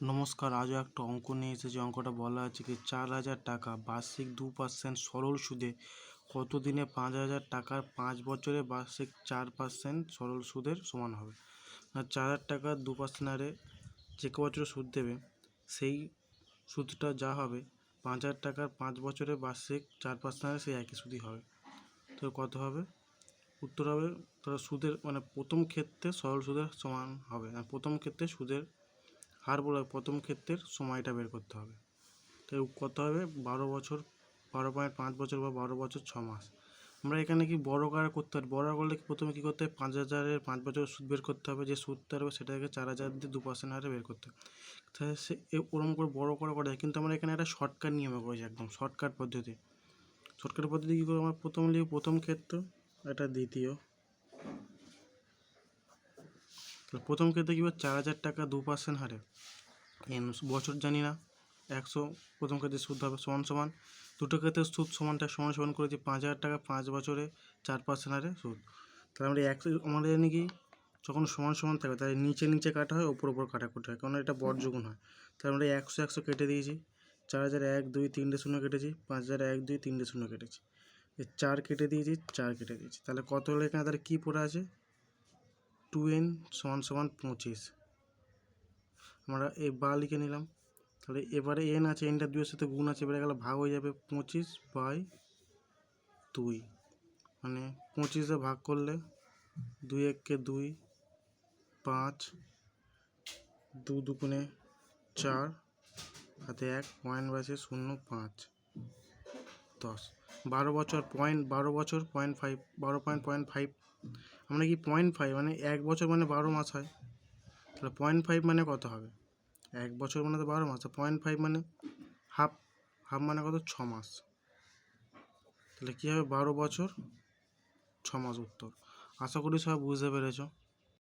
নমস্কার, আজও একটা অঙ্ক নিয়ে এসেছি। অঙ্কটা বলা আছে কি, চার হাজার টাকা বার্ষিক দু পার্সেন্ট সরল সুদে কত দিনে পাঁচ হাজার টাকার পাঁচ বছরে বার্ষিক চার পার্সেন্ট সরল সুদের সমান হবে? আর চার হাজার টাকার দু পার্সেন্ট হারে যে ক বছরে সুদ দেবে, সেই সুদটা যা হবে, পাঁচ হাজার টাকার পাঁচ বছরে বার্ষিক চার পার্সেন্ট হারে সেই একই সুদই হবে। তো কত হবে? উত্তর হবে তো সুদের মানে প্রথম ক্ষেত্রে সরল সুদের সমান হবে, আর প্রথম ক্ষেত্রে সুদের হার বলে প্রথম ক্ষেত্রের সময়টা বের করতে হবে। তো কত হবে বারো বছর, বারো পয়েন্ট পাঁচ বছর বা বারো বছর ছ মাস। আমরা এখানে কি বড় কার করতে পারি বড় করলে কি প্রথমে কী করতে হবে? পাঁচ হাজারের পাঁচ বছর সুদ বের করতে হবে। যে সুদটা হবে সেটাকে চার হাজার দিয়ে দু পার্সেন্ট হারে বের করতে হবে। সে ওরকম করে বড় করে করা যায় কিন্তু আমরা এখানে একটা শর্টকাট নিয়মে করেছি একদম শর্টকাট পদ্ধতি। শর্টকাট পদ্ধতি কী করে আমরা প্রথম লিখি প্রথম ক্ষেত্র, এটা দ্বিতীয়। তাহলে প্রথম ক্ষেত্রে কী হবে চার হাজার টাকা দু পার্সেন্ট হারে। বছর জানি না, একশো প্রথম ক্ষেত্রে সুদ হবে সমান সমান। দুটো ক্ষেত্রে সুদ সমানটা সমান সমান করেছি পাঁচ হাজার টাকা পাঁচ বছরে চার পার্সেন্ট হারে সুদ। তাহলে আমরা একশো আমাদের জানি কি, যখন সমান সমান থাকবে তাহলে নিচে নিচে কাটা হয় ওপর ওপর কাটাকুটি হয় কারণ এটা বর্জগুণ হয়। তাহলে আমরা একশো একশো কেটে দিয়েছি, চার হাজার এক, দুই তিনটে শূন্য কেটেছি, পাঁচ হাজার এক, দুই তিনটে শূন্য কেটেছি। চার কেটে দিয়েছি, চার কেটে দিয়েছি। তাহলে কত হলো এখানে? তাহলে কী পড়ে আছে? টু এন সমান সমান পঁচিশ। আমরা এই বা লিখে নিলাম। তাহলে এবারে এন আছে, এনটা দুইয়ের সাথে গুণ আছে, এবারে গেলে ভাগ হয়ে যাবে পঁচিশ বাই দুই। মানে পঁচিশে ভাগ করলে দুই এককে দুই, পাঁচ, দু দুগুণে চার, হাতে এক পয়েন্ট বাসে শূন্য, পাঁচ, দশ। বারো বছর পয়েন্ট বারো বছর পয়েন্ট ফাইভ বারো পয়েন্ট পয়েন্ট ফাইভ আমরা কি পয়েন্ট ফাইভ মানে এক বছর মানে বারো মাস হয়? তাহলে পয়েন্ট ফাইভ মানে কত হবে? এক বছর মানে তো বারো মাস পয়েন্ট ফাইভ মানে হাফ হাফ মানে কত? ছ মাস। তাহলে কী হবে? বারো বছর, ছ মাস উত্তর। আশা করি সব বুঝতে পেরেছ।